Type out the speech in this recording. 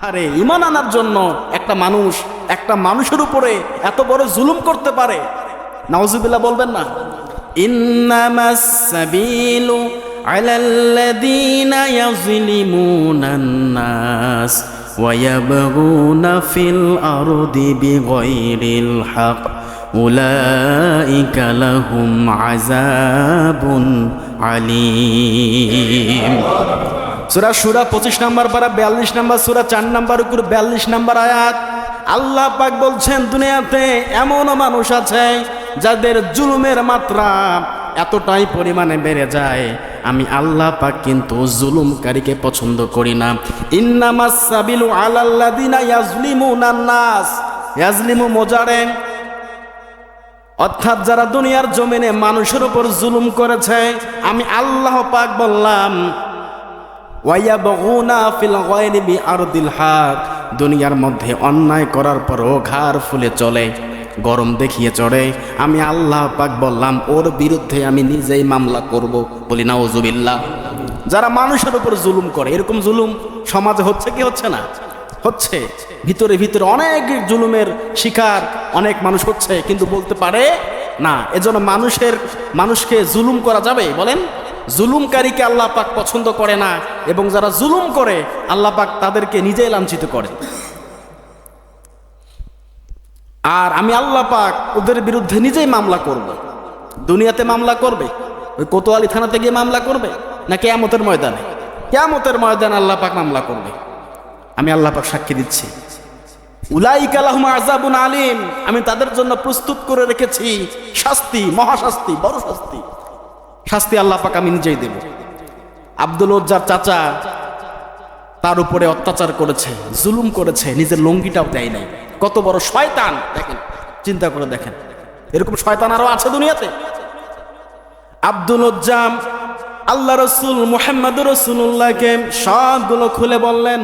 আরে ইমান আনার জন্য একটা মানুষ একটা মানুষের উপরে এত বড় জুলুম করতে পারে নাউজুবিল্লাহ বলবেন না ইন্নামাস সাবিলু আলাল্লাযীনা ইয়াযলিমুনান নাস ويبغون في الأرض بغير الحق أولئك لهم عذاب عليم সুরা সুরা পঁচিশ নাম্বার পারা, বিয়াল্লিশ নাম্বার সুরা, চার নাম্বার উপর বিয়াল্লিশ নাম্বার আয়াত। আল্লাহ পাক বলছেন, দুনিয়াতে এমনও মানুষ আছে যাদের জুলুমের মাত্রা এতটাই পরিমাণে বেড়ে যায়। আমি আল্লাহ পাক কিন্তু জুলুমকারীকে পছন্দ করি না। ইন্নামাস সাবিলু আলাল্লাযিনা ইয়াজলিমুনান নাস। ইয়াজলিমু মোজারেন অর্থাৎ যারা দুনিয়ার জমিনে মানুষের উপর জুলুম করেছে, আমি আল্লাহ পাক বললাম ওয়াইয়াবগুনা ফিল গায়রি বিআরদিল হক। দুনিয়ার মধ্যে অন্যায় করার পরও ঘাড় ফুলে চলে, গরম দেখিয়ে চড়ে। আমি আল্লাহ পাক বললাম, ওর বিরুদ্ধে আমি নিজেই মামলা করব। বলি না ওজুবিল্লাহ যারা মানুষের উপর জুলুম করে, এরকম জুলুম সমাজে হচ্ছে কি হচ্ছে না? হচ্ছে। ভিতরে ভিতরে অনেক জুলুমের শিকার, অনেক মানুষ হচ্ছে, কিন্তু বলতে পারে না। এজন্য মানুষের, মানুষকে জুলুম করা যাবে, বলেন। জুলুমকারীকে আল্লাহ পাক পছন্দ করে না এবং যারা জুলুম করে, আল্লাহ পাক তাদেরকে নিজেই লাঞ্ছিত করে। আর আমি আল্লাহ পাক ওদের বিরুদ্ধে নিজেই মামলা করব। দুনিয়াতে মামলা করবে? ওই কোতোয়ালি থানাতে গিয়ে মামলা করবে? না কেয়ামতের ময়দানে? কেয়ামতের ময়দানে আল্লাহ পাক মামলা করবে। আমি আল্লাহ পাক সাক্ষী দিচ্ছি। আলিম, আমি তাদের জন্য প্রস্তুত করে রেখেছি। শাস্তি, মহাশাস্তি, বড় শাস্তি। শাস্তি আল্লাহ পাক আমি নিজেই দেব। আব্দুল ওজ্জার চাচা তার উপরে অত্যাচার করেছে, জুলুম করেছে, নিজের লঙ্গিটাও দেয় নাই। কত বড় শয়তান, দেখেন, চিন্তা করে দেখেন। এরকম শয়তান আরও আছে দুনিয়াতে। আব্দুল উজ্জাম আল্লাহ রসুল মোহাম্মদ রসুল্লাহকে সবগুলো খুলে বললেন